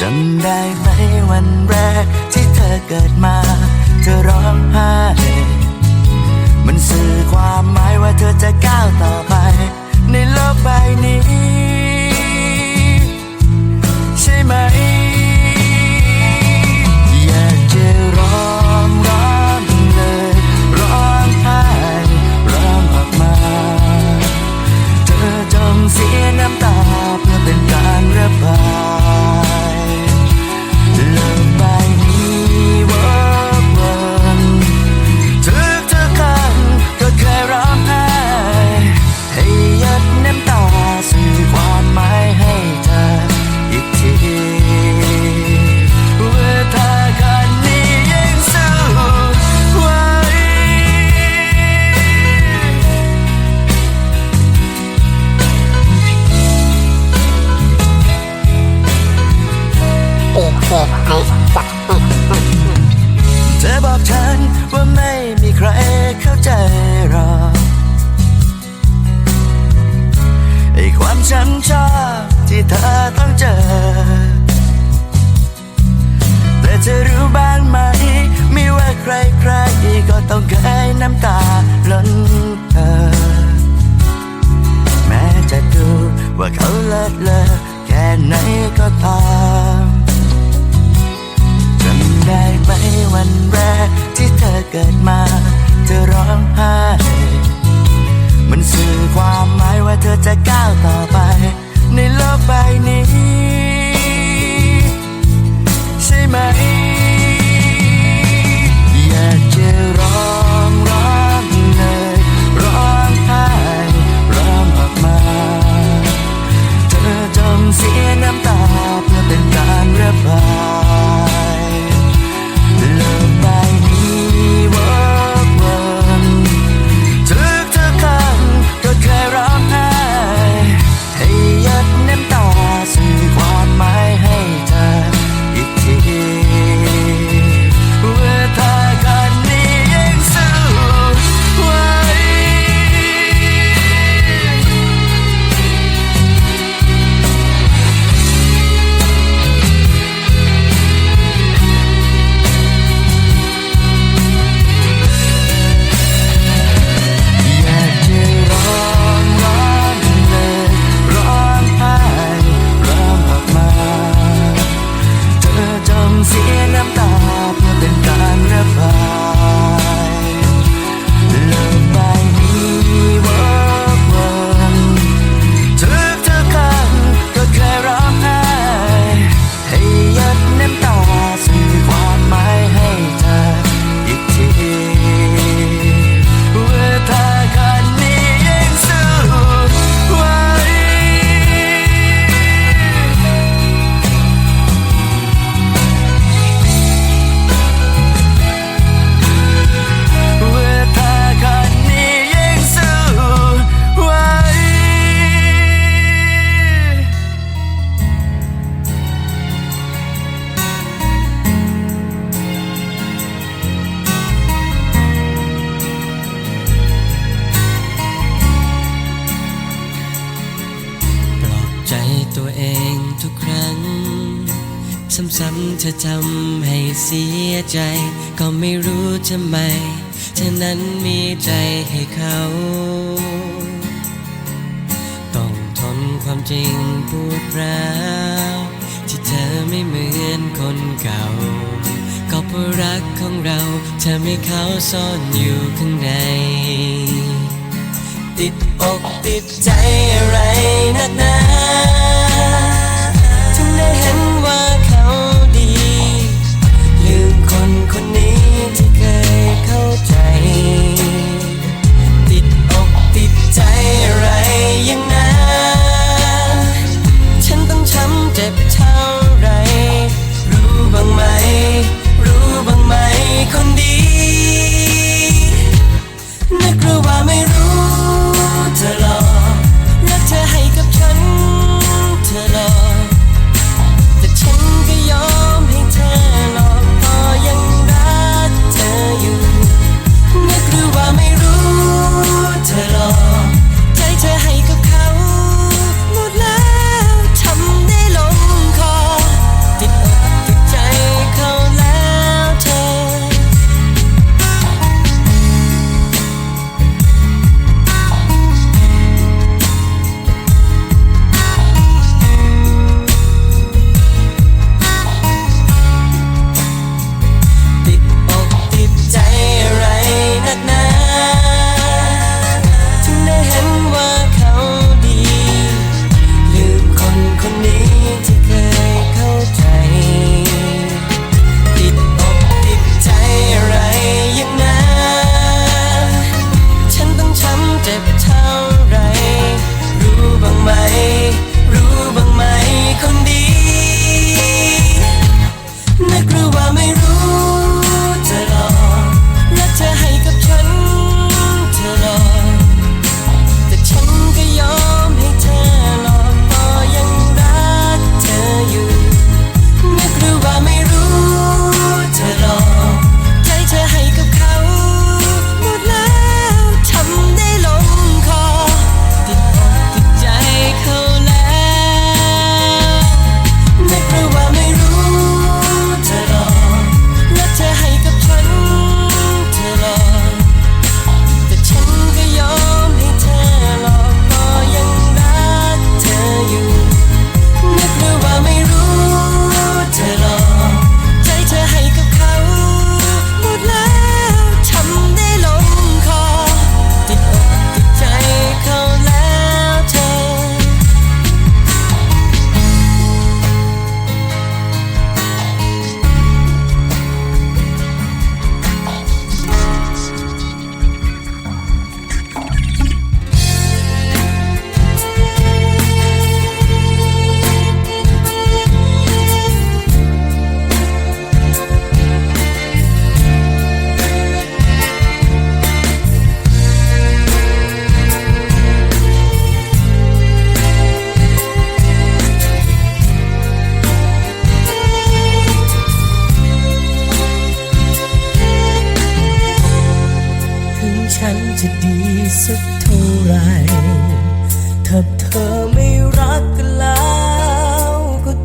จำได้ไหมวันแรกที่เธอเกิดมา เธอร้องไห้มันสื่อความหมายว่าเธอจะก้าวต่อ ช้ำชอกที่เธอต้องเจอ แต่เธอรู้บ้างไหมไม่ว่าใครใครก็ต้องเคยน้ำตาล้นเธอ แม้จะดูว่าเขาเลิศเลอแค่ไหนก็ตามจำได้ไหมวันแรกที่เธอเกิดมา เธอร้องไห้ มันสื่อความหมายว่าเธอจะก้าวต่อไป ในโลกใบนี้ ใช่ไหม สียใจ ก็ไม่รู้ทำไมเธอนั้นมีใจให้เขา ต้องทนความจริงปวดร้าวที่เธอไม่เหมือนคนเก่า ก็เพราะรักของเราเธอไม่เขาซ่อนอยู่ข้างในติดอกติดใจอะไรนักหนา ใ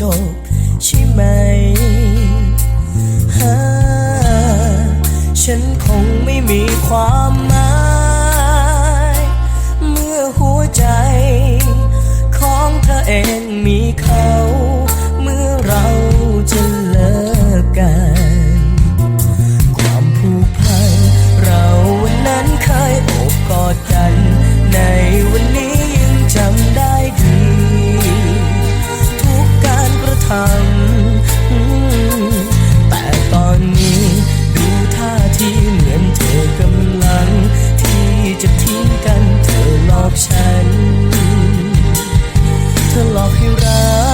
จบใช่ไหมฮะฉันคงไม่มีความหมาย เมื่อหัวใจ ของเธอเองมีเขา เมื่อเราจะเลิกกัน ความผูกพัน เราวันนั้นเคยอบกอดกันในวันนี้ำแต่ตอนนี้ดูท่าที่เหมือนเธอกำลัง ที่จะทิ้งกันเธอหลอกฉัน เธอหลอกให้รัก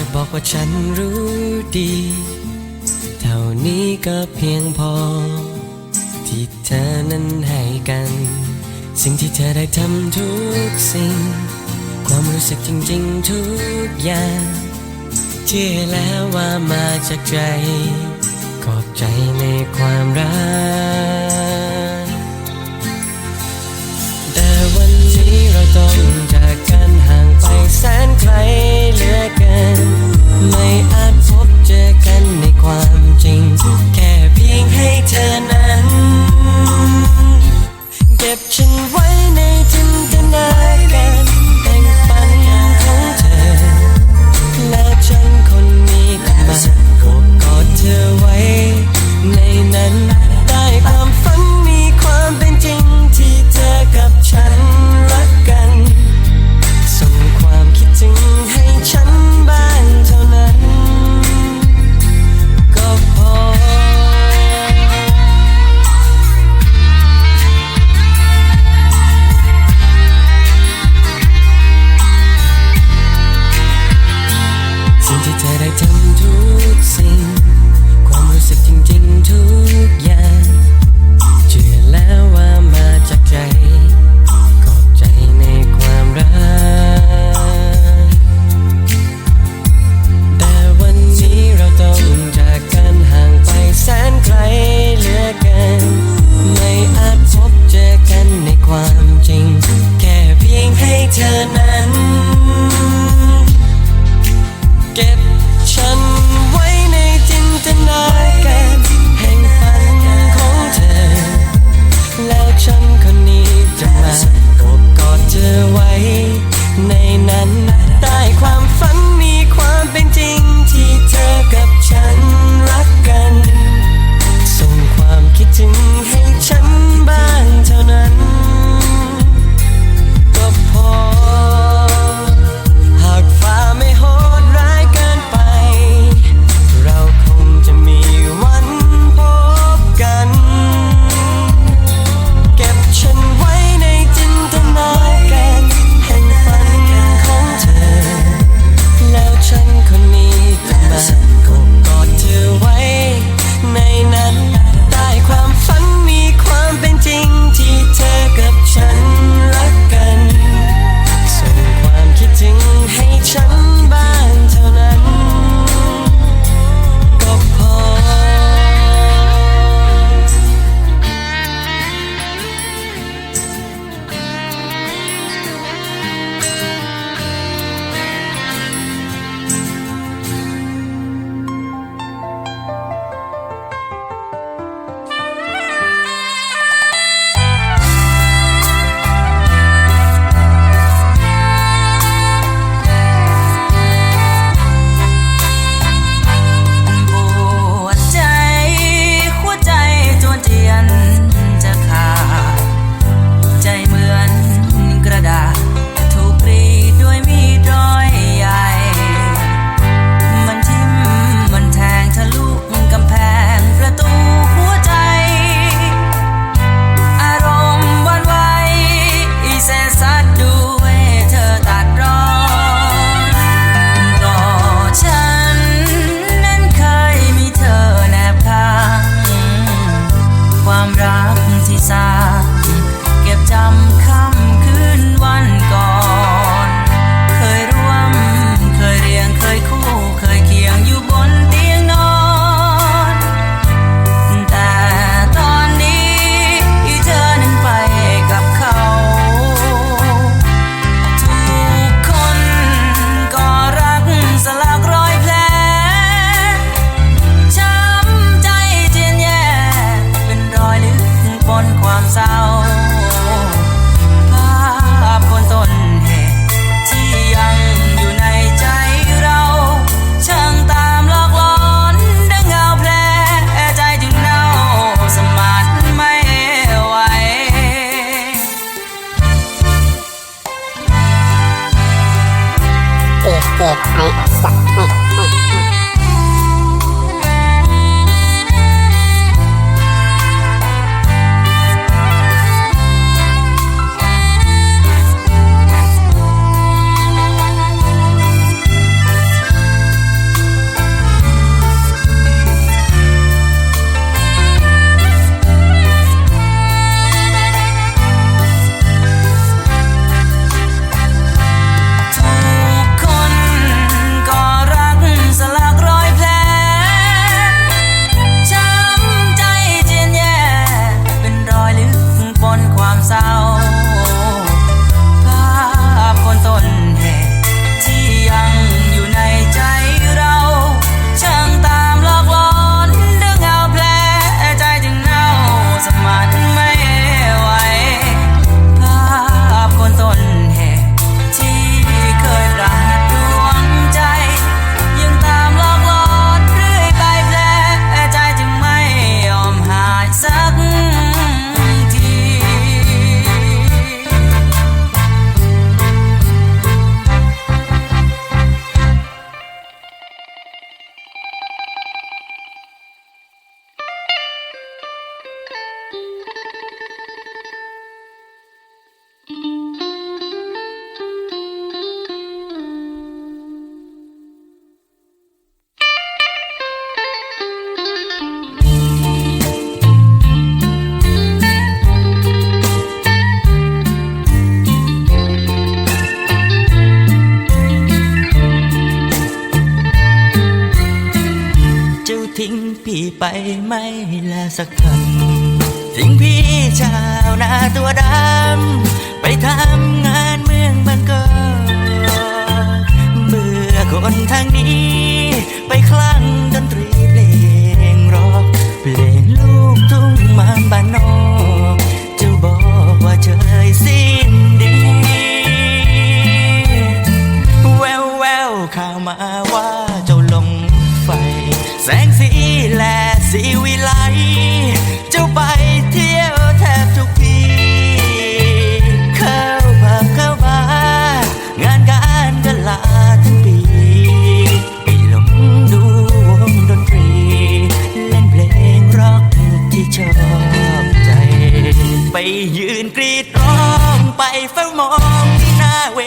จะบอกว่าฉันรู้ดี เท่านี้ก็เพียงพอ ที่เธอนั้นให้กัน สิ่งที่เธอได้ทำทุกสิ่ง ความรู้สึกจริงๆทุกอย่างที่แล้วว่ามาจากใจ ขอบใจในความรัก ครเหลือเกิน ไม่อาจพบเจอกันในความจริง แค่เพียงให้เธอนั้น เก็บฉันไว้ในจินตนาการแต่งปันของเธอ แล้วฉันคนนี้ก็มากอดเธอไว้ในนั้น ไม่ละสักคำทิ้งพี่ชาวนาตัวดำ ไปทำงานเมืองบันก็เบื่อคนทางนี้ ไปคลั่งดนตรีเพลง สีวิไลจะไปเที่ยวแทบทุกปีเข้าผับเข้าบางานการก็ลาทั้งปีไปลงดูวงดนตรี เล่นเพลงรักที่ชอบใจ ไปยืนกรีดร้องไปเฝ้ามองที่หน้าเว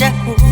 Jack.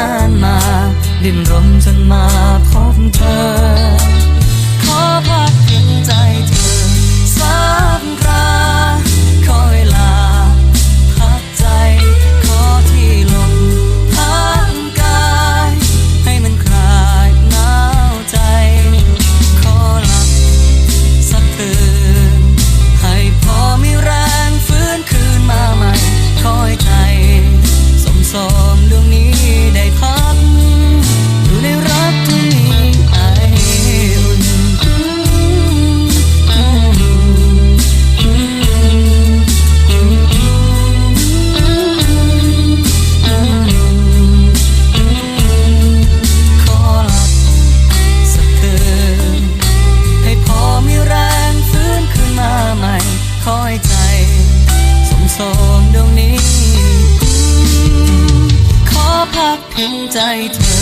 นานมา ดินรมจนมาพบเธอ night.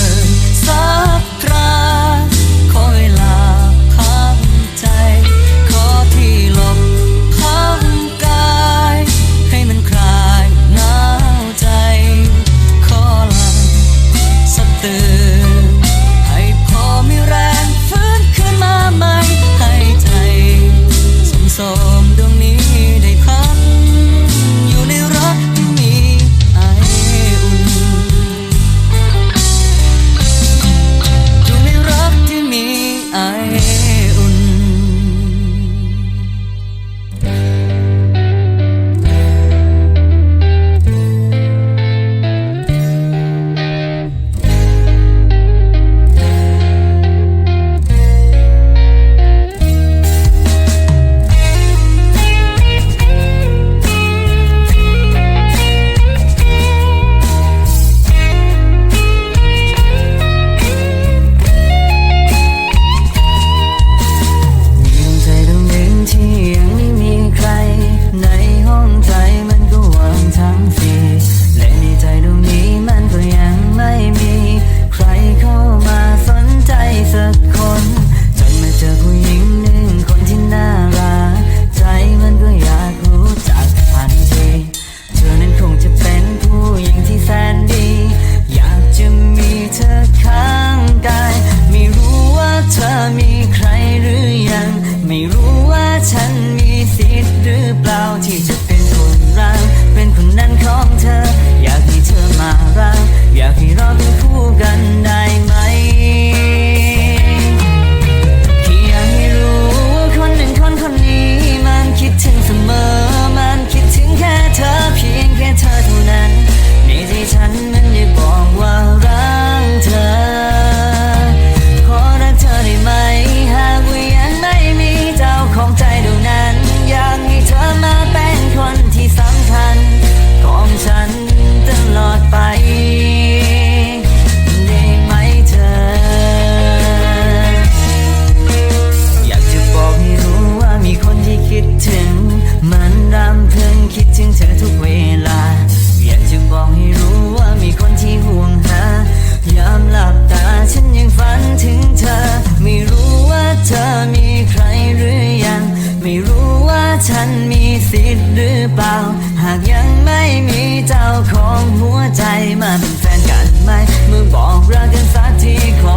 สิทธิ์หรือเปล่า หากยังไม่มีเจ้าของหัวใจมาเป็นแฟนกันไหมเมื่อบอกรักกันสักทีขอ